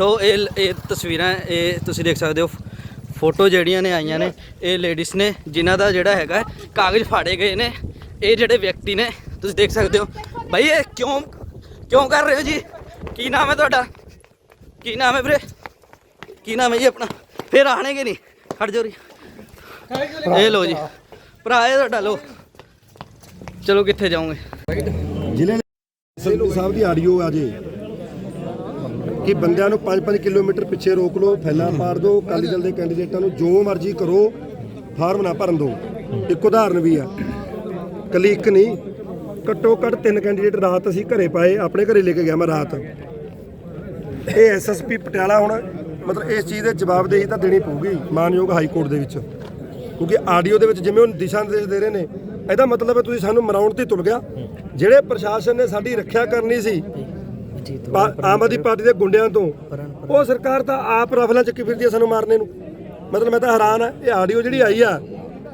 ਸੋ ਇਹ ਇਹ ਤਸਵੀਰਾਂ, ਇਹ ਤੁਸੀਂ ਦੇਖ ਸਕਦੇ ਹੋ, ਫੋਟੋ ਜਿਹੜੀਆਂ ਨੇ ਆਈਆਂ ਨੇ, ਇਹ ਲੇਡੀਜ਼ ਨੇ, ਜਿਨ੍ਹਾਂ ਦਾ ਜਿਹੜਾ ਹੈਗਾ ਕਾਗਜ਼ ਫਾੜੇ ਗਏ ਨੇ। ਇਹ ਜਿਹੜੇ ਵਿਅਕਤੀ ਨੇ, ਤੁਸੀਂ ਦੇਖ ਸਕਦੇ ਹੋ। ਭਾਈ ਇਹ ਕਿਉਂ ਕਿਉਂ ਕਰ ਰਹੇ ਹੋ ਜੀ? ਕੀ ਨਾਮ ਹੈ ਤੁਹਾਡਾ? ਕੀ ਨਾਮ ਹੈ ਵੀਰੇ? ਕੀ ਨਾਮ ਹੈ ਜੀ ਆਪਣਾ? ਫਿਰ ਆਣੇਗੇ ਨਹੀਂ? ਖੜ ਜੋ ਜੀ। ਇਹ ਲੋ ਜੀ। ਭਰਾ ਇਹ ਤੁਹਾਡਾ ਲੋ ਚਲੋ ਕਿੱਥੇ ਜਾਓਗੇ? ਜ਼ਿਲ੍ਹੇ ਸਾਹਿਬ ਦੀ ਆਡੀਓ ਆ ਜੇ। ਕਿ ਬੰਦਿਆਂ ਨੂੰ 5-5 ਕਿਲੋਮੀਟਰ ਪਿੱਛੇ ਰੋਕ ਲਓ, ਫੈਲਾ ਮਾਰ ਦਿਓ, ਅਕਾਲੀ ਦਲ ਦੇ ਕੈਂਡੀਡੇਟਾਂ ਨੂੰ ਜੋ ਮਰਜ਼ੀ ਕਰੋ, ਫਾਰਮ ਨਾ ਭਰਨ ਦਿਓ। ਇੱਕ ਉਦਾਹਰਨ ਵੀ ਆ। ਕੱਲੀ ਇੱਕ ਨਹੀਂ, ਘੱਟੋ ਘੱਟ ਤਿੰਨ ਕੈਂਡੀਡੇਟ ਰਾਤ ਅਸੀਂ ਘਰੇ ਪਾਏ, ਆਪਣੇ ਘਰੇ ਲੈ ਕੇ ਗਿਆ ਮੈਂ ਰਾਤ। ਇਹ ਐਸਐਸਪੀ ਪਟਿਆਲਾ ਹੁਣ, ਮਤਲਬ ਇਸ ਚੀਜ਼ ਦੇ ਜਵਾਬਦੇਹੀ ਤਾਂ ਦੇਣੀ ਪਊਗੀ ਮਾਨਯੋਗ ਹਾਈ ਕੋਰਟ ਦੇ ਵਿੱਚ। ਕਿਉਂਕਿ ਆਡੀਓ ਦੇ ਵਿੱਚ ਜਿਵੇਂ ਉਹ ਦਿਸ਼ਾ ਨਿਰਦੇਸ਼ ਦੇ ਰਹੇ ਨੇ, ਇਹਦਾ ਮਤਲਬ ਹੈ ਤੁਸੀਂ ਸਾਨੂੰ ਮਰਾਉਣ ਤੇ ਤੁਲ ਗਿਆ। ਜਿਹੜੇ ਪ੍ਰਸ਼ਾਸਨ ਨੇ ਸਾਡੀ ਰੱਖਿਆ ਕਰਨੀ ਸੀ ਪਾ- ਆਮ ਆਦਮੀ ਪਾਰਟੀ ਦੇ ਗੁੰਡਿਆਂ ਤੋਂ। ਉਹ ਸਰਕਾਰ ਤਾਂ ਆਪ ਰਫਲਾਂ ਚੱਕੀ ਫਿਰਦੀ ਹੈ ਸਾਨੂੰ ਮਾਰਨੇ ਨੂੰ। ਮਤਲਬ ਮੈਂ ਤਾਂ ਹੈਰਾਨ ਆ ਇਹ ਆਡੀਓ ਜਿਹੜੀ ਆਈ ਆ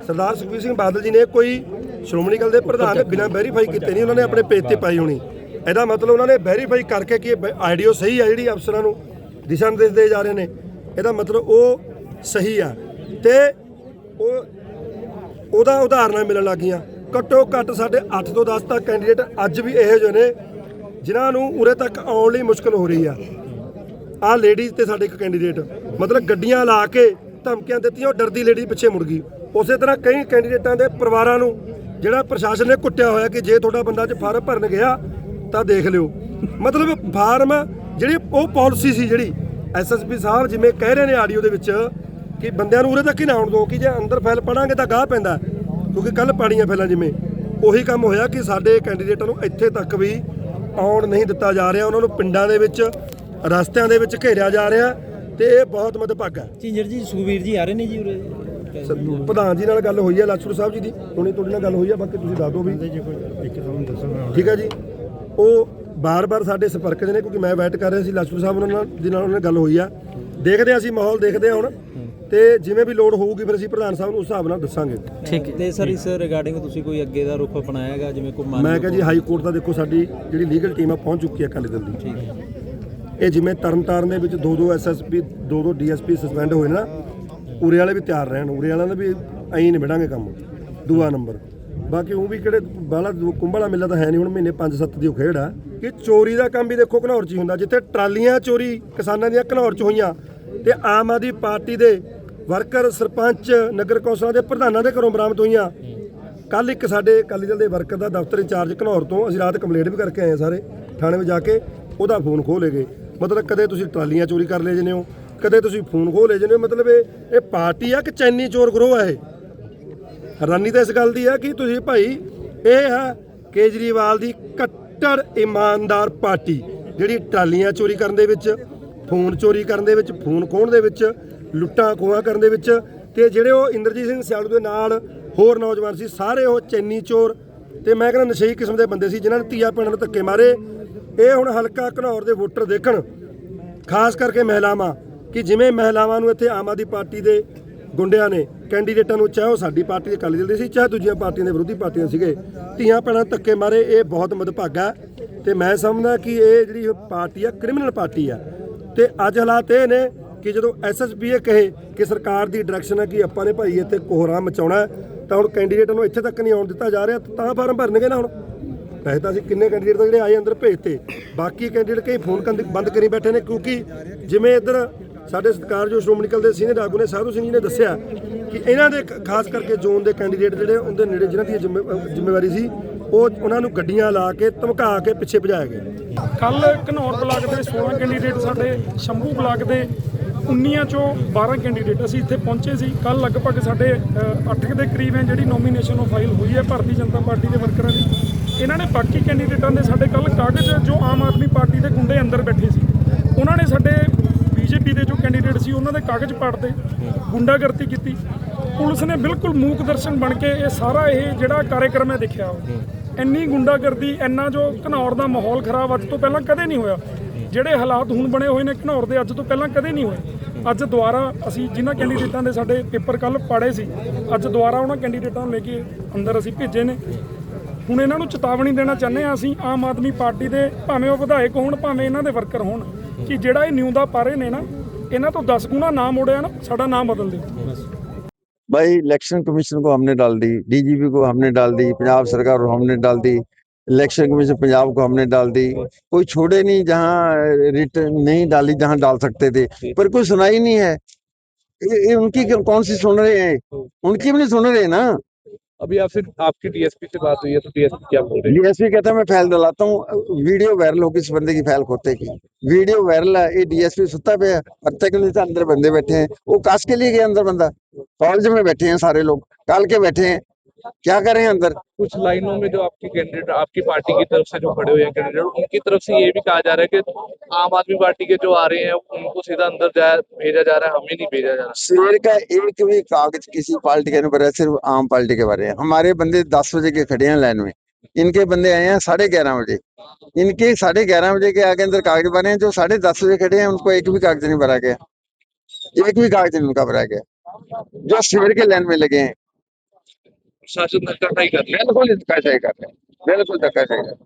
ਸਰਦਾਰ ਸੁਖਬੀਰ ਸਿੰਘ ਬਾਦਲ ਜੀ ਨੇ ਕੋਈ ਸ਼੍ਰੋਮਣੀ ਅਕਾਲੀ ਦੇ ਪ੍ਰਧਾਨ ਬਿਨਾਂ ਵੈਰੀਫਾਈ ਕੀਤੇ ਨਹੀਂ ਉਹਨਾਂ ਨੇ ਆਪਣੇ ਪੇਜ ਤੇ ਪਾਈ ਹੋਣੀ। ਇਹਦਾ ਮਤਲਬ ਉਹਨਾਂ ਨੇ ਵੈਰੀਫਾਈ ਕਰਕੇ ਕਿ ਇਹ ਆਡੀਓ ਸਹੀ ਆ ਜਿਹੜੀ ਅਫਸਰਾਂ ਨੂੰ ਦਿਸ਼ਾ ਨਿਰਦੇਸ਼ ਦੇ ਜਾ ਰਹੇ ਨੇ। ਇਹਦਾ ਮਤਲਬ ਉਹ ਸਹੀ ਆ। ਤੇ ਉਹ ਉਹਦਾ ਉਦਾਹਰਨਾਂ ਮਿਲਣ ਲੱਗੀਆਂ। ਘੱਟੋ ਘੱਟ ਸਾਡੇ 8 ਤੋਂ 10 ਤੱਕ ਕੈਂਡੀਡੇਟ ਅੱਜ ਵੀ ਇਹੋ ਜਿਹੇ ਨੇ ਜਿਨ੍ਹਾਂ ਨੂੰ ਉਰੇ ਤੱਕ ਆਉਣ ਲਈ ਮੁਸ਼ਕਲ ਹੋ ਰਹੀ ਆ। ਆਹ ਲੇਡੀਜ਼ ਤੇ ਸਾਡੇ ਇੱਕ ਕੈਂਡੀਡੇਟ ਮਤਲਬ ਗੱਡੀਆਂ ਲਾ ਕੇ ਧਮਕੀਆਂ ਦਿੱਤੀਆਂ, ਉਹ ਡਰਦੀ ਲੇਡੀ ਪਿੱਛੇ ਮੁੜ ਗਈ। ਉਸੇ ਤਰ੍ਹਾਂ ਕਈ ਕੈਂਡੀਡੇਟਾਂ ਦੇ ਪਰਿਵਾਰਾਂ ਨੂੰ ਜਿਹੜਾ ਪ੍ਰਸ਼ਾਸਨ ਨੇ ਕੁੱਟਿਆ ਹੋਇਆ ਕਿ ਜੇ ਤੁਹਾਡਾ ਬੰਦਾ ਚ ਫਾਰਮ ਭਰਨ ਗਿਆ, ਤਾਂ ਦੇਖ ਲਿਓ। ਮਤਲਬ ਫਾਰਮ ਜਿਹੜੀ ਉਹ ਪਾਲਿਸੀ ਸੀ ਜਿਹੜੀ ਐਸਐਸਪੀ ਸਾਹਿਬ ਜਿਵੇਂ ਕਹਿ ਰਹੇ ਨੇ ਆਡੀਓ ਦੇ ਵਿੱਚ ਕਿ ਬੰਦਿਆਂ ਨੂੰ ਉਰੇ ਤੱਕ ਹੀ ਨਾ ਆਉਣ ਦਿਓ ਕਿ ਜੇ ਅੰਦਰ ਫੈਲ ਪੜਾਂਗੇ ਤਾਂ ਗਾਹ ਪੈਂਦਾ। ਕਿਉਂਕਿ ਕੱਲ ਪਾੜੀਆਂ ਫੈਲਾਂ ਜਿਵੇਂ, ਉਹੀ ਕੰਮ ਹੋਇਆ ਕਿ ਸਾਡੇ ਕੈਂਡੀਡੇਟਾਂ ਨੂੰ ਇੱਥੇ ਤੱਕ ਵੀ ਆਉਣ ਨਹੀਂ ਦਿੱਤਾ ਜਾ ਰਿਹਾ ਉਹਨਾਂ ਨੂੰ ਪਿੰਡਾਂ ਦੇ ਵਿੱਚ ਰਸਤਿਆਂ ਦੇ ਵਿੱਚ ਘੇਰਿਆ ਜਾ ਰਿਹਾ ਤੇ ਇਹ ਬਹੁਤ ਮਦਭਾਗਾ। ਹੈ ਝਿੰਜਰ ਜੀ ਸੁਖਵੀਰ ਜੀ ਆ ਰਹੇ ਨੇ ਜੀ ਉਰੇ? ਪ੍ਰਧਾਨ ਜੀ ਨਾਲ ਗੱਲ ਹੋਈ ਹੈ ਲਾਛੂ ਸਾਹਿਬ ਜੀ ਦੀ। ਹੁਣੇ ਤੁਹਾਡੇ ਨਾਲ ਗੱਲ ਹੋਈ ਹੈ ਬਾਕੀ ਤੁਸੀਂ ਦੱਸ ਦਿਓ ਵੀ। ਠੀਕ ਹੈ ਜੀ। ਉਹ ਬਾਰ-ਬਾਰ ਸਾਡੇ ਸੰਪਰਕ 'ਚ ਨੇ ਕਿਉਂਕਿ ਮੈਂ ਵੇਟ ਕਰ ਰਿਹਾ ਸੀ ਲਾਛੂ ਸਾਹਿਬ ਉਹਨਾਂ ਨਾਲ ਜੀ ਨਾਲ ਉਹਨਾਂ ਨਾਲ ਗੱਲ ਹੋਈ ਆ। ਦੇਖਦੇ ਹਾਂ ਅਸੀਂ ਮਾਹੌਲ ਦੇਖਦੇ ਹਾਂ ਹੁਣ। ਤੇ ਜਿਵੇਂ ਵੀ ਲੋੜ ਹੋਊਗੀ ਫਿਰ ਅਸੀਂ ਪ੍ਰਧਾਨ ਸਾਹਿਬ ਨੂੰ ਉਸ ਹਿਸਾਬ ਨਾਲ ਦੱਸਾਂਗੇ। ਠੀਕ ਹੈ। ਤੇ ਸਰ ਇਸ ਰਿਗਾਰਡਿੰਗ ਤੁਸੀਂ ਕੋਈ ਅੱਗੇ ਦਾ ਰੁਖ ਅਪਣਾਇਆ ਹੈਗਾ ਜਿਵੇਂ ਕੋਈ ਮੰਨ ਮੈਂ ਕਿਹਾ ਜੀ ਹਾਈ ਕੋਰਟ ਦਾ ਦੇਖੋ ਸਾਡੀ ਜਿਹੜੀ ਲੀਗਲ ਟੀਮ ਆ ਪਹੁੰਚ ਚੁੱਕੀ ਹੈ ਅਕਾਲੀ ਦਲ ਦੀ। ਠੀਕ ਹੈ। ਇਹ ਜਿਵੇਂ ਤਰਨਤਾਰਨ ਦੇ ਵਿੱਚ ਦੋ ਦੋ ਐਸਐਸਪੀ ਦੋ ਦੋ ਡੀਐਸਪੀ ਸਸਪੈਂਡ ਹੋਏ ਨੇ ਨਾ ਉਰੇ ਵਾਲੇ ਵੀ ਤਿਆਰ ਰਹਿਣ ਉਰੇ ਵਾਲਿਆਂ ਦਾ ਵੀ ਐਂ ਨਿਬੜਾਂਗੇ ਕੰਮ। ਦੂਆ ਨੰਬਰ। ਬਾਕੀ ਉਹ ਵੀ ਕਿਹੜੇ ਬਾਲਾ ਕੁੰਭਲਾ ਮਿਲਾ ਤਾਂ ਹੈ ਨਹੀਂ ਹੁਣ ਮਹੀਨੇ 5-7 ਦੀ ਉਹ ਖੇਡ ਆ। ਕਿ ਚੋਰੀ ਦਾ ਕੰਮ ਵੀ ਦੇਖੋ ਘਨੌਰ ਚ ਹੀ ਹੁੰਦਾ। ਜਿੱਥੇ ਟਰਾਲੀਆਂ ਚੋਰੀ ਕਿਸਾਨਾਂ ਦੀਆਂ ਘਨੌਰ ਚ ਹੋਈਆਂ ਤੇ ਆਮ ਆਦਮੀ ਪਾਰਟੀ ਦੇ ਵਰਕਰ, ਸਰਪੰਚ, ਨਗਰ ਕੌਂਸਲਾਂ ਦੇ ਪ੍ਰਧਾਨਾਂ ਦੇ ਘਰੋਂ ਬਰਾਮਦ ਹੋਈਆਂ। ਕੱਲ ਇੱਕ ਸਾਡੇ ਅਕਾਲੀ ਦਲ ਦੇ ਵਰਕਰ ਦਾ ਦਫ਼ਤਰ ਇੰਚਾਰਜ ਘਨੌਰ ਤੋਂ ਅਸੀਂ ਰਾਤ ਕੰਪਲੇਂਟ ਵੀ ਕਰਕੇ ਆਏ ਹਾਂ ਸਾਰੇ, ਥਾਣੇ ਵਿੱਚ ਜਾ ਕੇ ਉਹਦਾ ਫੋਨ ਖੋਹ ਲਏ ਗਏ। ਮਤਲਬ ਕਦੇ ਤੁਸੀਂ ਟਰਾਲੀਆਂ ਚੋਰੀ ਕਰ ਲੈ ਜਨੇ ਹੋ, ਕਦੇ ਤੁਸੀਂ ਫੋਨ ਖੋਹ ਲੈ ਜਨੇ ਹੋ, ਮਤਲਬ ਇਹ ਇਹ ਪਾਰਟੀ ਆ ਕਿ ਚੈਨੀ ਚੋਰ ਗਰੋਹ ਆ ਇਹ? ਹੈਰਾਨੀ ਤਾਂ ਇਸ ਗੱਲ ਦੀ ਆ ਕਿ ਤੁਸੀਂ ਭਾਈ, ਇਹ ਆ ਕੇਜਰੀਵਾਲ ਦੀ ਕੱਟੜ ਇਮਾਨਦਾਰ ਪਾਰਟੀ, ਜਿਹੜੀ ਟਰਾਲੀਆਂ ਚੋਰੀ ਕਰਨ ਦੇ ਵਿੱਚ, ਫੋਨ ਚੋਰੀ ਕਰਨ ਦੇ ਵਿੱਚ, ਫੋਨ ਖੋਹਣ ਦੇ ਵਿੱਚ ਲੁੱਟਾਂ ਖੋਹਾਂ ਕਰਨ ਦੇ ਵਿੱਚ ਤੇ ਜਿਹੜੇ ਉਹ ਇੰਦਰਜੀਤ ਸਿੰਘ ਸਿਆਲੂ ਦੇ ਨਾਲ ਹੋਰ ਨੌਜਵਾਨ ਸੀ, ਸਾਰੇ ਉਹ ਚੈਨੀ ਚੋਰ ਤੇ ਮੈਂ ਕਹਿੰਦਾ ਨਸ਼ਈ ਕਿਸਮ ਦੇ ਬੰਦੇ ਸੀ ਜਿਨ੍ਹਾਂ ਨੇ ਧੀਆ ਭੈਣਾਂ ਨੂੰ ਧੱਕੇ ਮਾਰੇ। ਇਹ ਹੁਣ ਹਲਕਾ ਘਨੌਰ ਦੇ ਵੋਟਰ ਦੇਖਣ। ਖਾਸ ਕਰਕੇ ਮਹਿਲਾਵਾਂ, ਕਿ ਜਿਵੇਂ ਮਹਿਲਾਵਾਂ ਨੂੰ ਇੱਥੇ ਆਮ ਆਦਮੀ ਪਾਰਟੀ ਦੇ ਗੁੰਡਿਆਂ ਨੇ, ਕੈਂਡੀਡੇਟਾਂ ਨੂੰ, ਚਾਹੇ ਉਹ ਸਾਡੀ ਪਾਰਟੀ ਦੇ ਅਕਾਲੀ ਦਲ ਦੇ ਸੀ, ਚਾਹੇ ਦੂਜੀਆਂ ਪਾਰਟੀਆਂ ਦੇ ਵਿਰੋਧੀ ਪਾਰਟੀਆਂ ਸੀਗੇ ਧੀਆਂ ਭੈਣਾਂ ਧੱਕੇ ਮਾਰੇ, ਇਹ ਬਹੁਤ ਮਦਭਾਗਾ ਤੇ ਮੈਂ ਸਮਝਦਾ ਕਿ ਇਹ ਜਿਹੜੀ ਪਾਰਟੀ ਆ ਕ੍ਰਿਮੀਨਲ ਪਾਰਟੀ ਆ। ਤੇ ਅੱਜ ਹਾਲਾਤ ਇਹ ਨੇ ਕਿ ਜਦੋਂ ਐਸਐਸਪੀ ਇਹ ਕਹੇ ਕਿ ਸਰਕਾਰ ਦੀ ਡਾਇਰੈਕਸ਼ਨ ਹੈ ਕਿ ਆਪਾਂ ਨੇ ਭਾਈ ਇੱਥੇ ਕੋਹਰਾ ਮਚਾਉਣਾ ਤਾਂ ਹੁਣ ਕੈਂਡੀਡੇਟਾਂ ਨੂੰ ਇੱਥੇ ਤੱਕ ਨਹੀਂ ਆਉਣ ਦਿੱਤਾ ਜਾ ਰਿਹਾ, ਤਾਂ ਫਾਰਮ ਭਰਨਗੇ ਨਾ ਹੁਣ। ਵੈਸੇ ਤਾਂ ਅਸੀਂ ਕਿੰਨੇ ਕੈਂਡੀਡੇਟ ਜਿਹੜੇ ਆਏ ਅੰਦਰ ਭੇਜਤੇ ਬਾਕੀ ਕੈਂਡੀਡੇਟ ਕਈ ਫੋਨ ਕੰਦ- ਬੰਦ ਕਰੀ ਬੈਠੇ ਨੇ, ਕਿਉਂਕਿ ਜਿਵੇਂ ਇੱਧਰ ਸਾਡੇ ਸਰਕਾਰ ਜੋ ਸ਼੍ਰੋਮਣੀ ਅਕਾਲੀ ਦੇ ਸੀਨੀਅਰ ਆਗੂ ਨੇ ਸਾਧੂ ਸਿੰਘ ਜੀ ਨੇ ਦੱਸਿਆ ਕਿ ਇਹਨਾਂ ਦੇ ਖਾਸ ਕਰਕੇ ਜ਼ੋਨ ਦੇ ਕੈਂਡੀਡੇਟ ਜਿਹੜੇ ਉਹਦੇ ਨੇੜੇ ਜਿਹਨਾਂ ਦੀ ਜ਼ਿੰਮੇਵਾਰੀ ਸੀ, ਉਹ ਉਹਨਾਂ ਨੂੰ ਗੱਡੀਆਂ ਲਾ ਕੇ ਧਮਕਾ ਕੇ ਪਿੱਛੇ ਭਜਾਇਆ ਗਿਆ ਕੱਲ ਘਨੌਰ ਬਲਾਕ ਦੇ 16 ਕੈਂਡੀਡੇਟ ਸਾਡੇ ਸ਼ੰਭੂ ਬਲਾਕ ਦੇ 19 ਚੋਂ 12 ਕੈਂਡੀਡੇਟ ਅਸੀਂ ਇੱਥੇ ਪਹੁੰਚੇ ਸੀ। ਕੱਲ ਲਗਭਗ ਸਾਡੇ 8 ਦੇ ਕਰੀਬ ਹੈ ਜਿਹੜੀ ਨੋਮੀਨੇਸ਼ਨ ਉਹ ਫਾਈਲ ਹੋਈ ਹੈ ਭਾਰਤੀ ਜਨਤਾ ਪਾਰਟੀ ਦੇ ਵਰਕਰਾਂ ਦੀ। ਇਹਨਾਂ ਨੇ ਬਾਕੀ ਕੈਂਡੀਡੇਟਾਂ ਦੇ ਸਾਡੇ ਕੱਲ ਕਾਗਜ਼ ਜੋ ਆਮ ਆਦਮੀ ਪਾਰਟੀ ਦੇ ਗੁੰਡੇ ਅੰਦਰ ਬੈਠੇ ਸੀ। ਉਹਨਾਂ ਨੇ ਸਾਡੇ ਬੀਜੇਪੀ ਦੇ ਜੋ ਕੈਂਡੀਡੇਟ ਸੀ, ਉਹਨਾਂ ਦੇ ਕਾਗਜ਼ ਪਾੜਦੇ ਗੁੰਡਾਗਰਦੀ ਕੀਤੀ। ਪੁਲਿਸ ਨੇ ਬਿਲਕੁਲ ਮੂਕ ਦਰਸ਼ਨ ਬਣ ਕੇ ਇਹ ਸਾਰਾ ਇਹ ਜਿਹੜਾ ਕਾਰਜਕ੍ਰਮ ਹੈ ਦੇਖਿਆ ਇੰਨੀ ਗੁੰਡਾਗਰਦੀ, ਇੰਨਾ ਜੋ ਘਨੌਰ ਦਾ ਮਾਹੌਲ ਖਰਾਬ ਅੱਜ ਤੋਂ ਪਹਿਲਾਂ ਕਦੇ ਨਹੀਂ ਹੋਇਆ। ਜਿਹੜੇ ਹਾਲਾਤ ਹੁਣ ਬਣੇ ਹੋਏ ਨੇ ਘਨੌਰ ਦੇ ਅੱਜ ਤੋਂ ਪਹਿਲਾਂ ਕਦੇ ਨਹੀਂ ਹੋਏ। ਅੱਜ ਦੁਬਾਰਾ ਅਸੀਂ ਜਿਨ੍ਹਾਂ ਕੈਂਡੀਡੇਟਾਂ ਦੇ ਸਾਡੇ ਪੇਪਰ ਕੱਲ ਪਾੜੇ ਸੀ ਅੱਜ ਦੁਬਾਰਾ ਉਹਨਾਂ ਕੈਂਡੀਡੇਟਾਂ ਨੂੰ ਲੈ ਕੇ ਅੰਦਰ ਅਸੀਂ ਭੇਜੇ ਨੇ ਹੁਣ ਇਹਨਾਂ ਨੂੰ ਚੇਤਾਵਨੀ ਦੇਣਾ ਚਾਹੁੰਦੇ ਹਾਂ ਅਸੀਂ ਆਮ ਆਦਮੀ ਪਾਰਟੀ ਦੇ ਭਾਵੇਂ ਉਹ ਵਿਧਾਇਕ ਹੋਣ ਭਾਵੇਂ ਇਹਨਾਂ ਦੇ ਵਰਕਰ ਹੋਣ ਕਿ ਜਿਹੜਾ ਇਹ ਨਿਉਂਦਾ ਪਾ ਰਹੇ ਨੇ ਨਾ ਇਹਨਾਂ ਤੋਂ 10 ਗੁਣਾ ਨਾਮ ਮੋੜਿਆ ਨਾ ਸਾਡਾ ਨਾਮ ਬਦਲ ਦਿਓ भाई इलेक्शन कमीशन को हमने डाल दी डीजीपी को हमने डाल दी पंजाब सरकार को हमने डाल दी इलेक्शन कमीशन पंजाब को हमने डाल दी। कोई छोड़े नहीं जहाँ रिट नहीं डाली जहाँ डाल सकते थे। पर कोई सुनाई नहीं है। ये, ये उनकी कौन सी सुन रहे हैं? उनकी भी नहीं सुन रहे ना। अभी आपसे आपकी डीएसपी से बात हुई है तो डीएसपी क्या बोल रहे हैं? डीएसपी कहता है मैं फ़ाइल डलाता हूँ। वीडियो वायरल होगी इस बंदे की फ़ाइल खोते की वीडियो वायरल है ये डीएसपी सुता पे है के नीचे अंदर बंदे बैठे हैं। वो काश के लिए गए अंदर बंदा। कॉलेज में बैठे हैं सारे लोग काल के बैठे हैं। क्या करें अंदर? कुछ लाइनों में जो आपकी कैंडिडेट आपकी पार्टी की तरफ़ से जो खड़े हुए हैं कैंडिडेट उनकी तरफ़ से ये भी कहा जा रहा है कि आम आदमी पार्टी के जो आ रहे हैं उनको सीधा अंदर जा भेजा जा रहा है हमें नहीं भेजा जा रहा। शेर का एक भी कागज़ किसी पार्टी के नहीं भरा सिर्फ़ आम पार्टी के भरे हैं हमारे बंदे दस बजे के खड़े हैं लाइन में। इनके बंदे आए हैं साढ़े ग्यारह बजे। इनके साढ़े ग्यारह बजे के आगे अंदर कागज़ भरे हैं जो साढ़े दस बजे खड़े हैं उनको एक भी कागज़ नहीं भरा गया। एक भी कागज़ नहीं उनका भरा गया। जो शेर के लाइन में लगे हैं। शासन धक्काशाही करते बिलकुल धक्काशाही करते बिलकुल धक्काशाही करते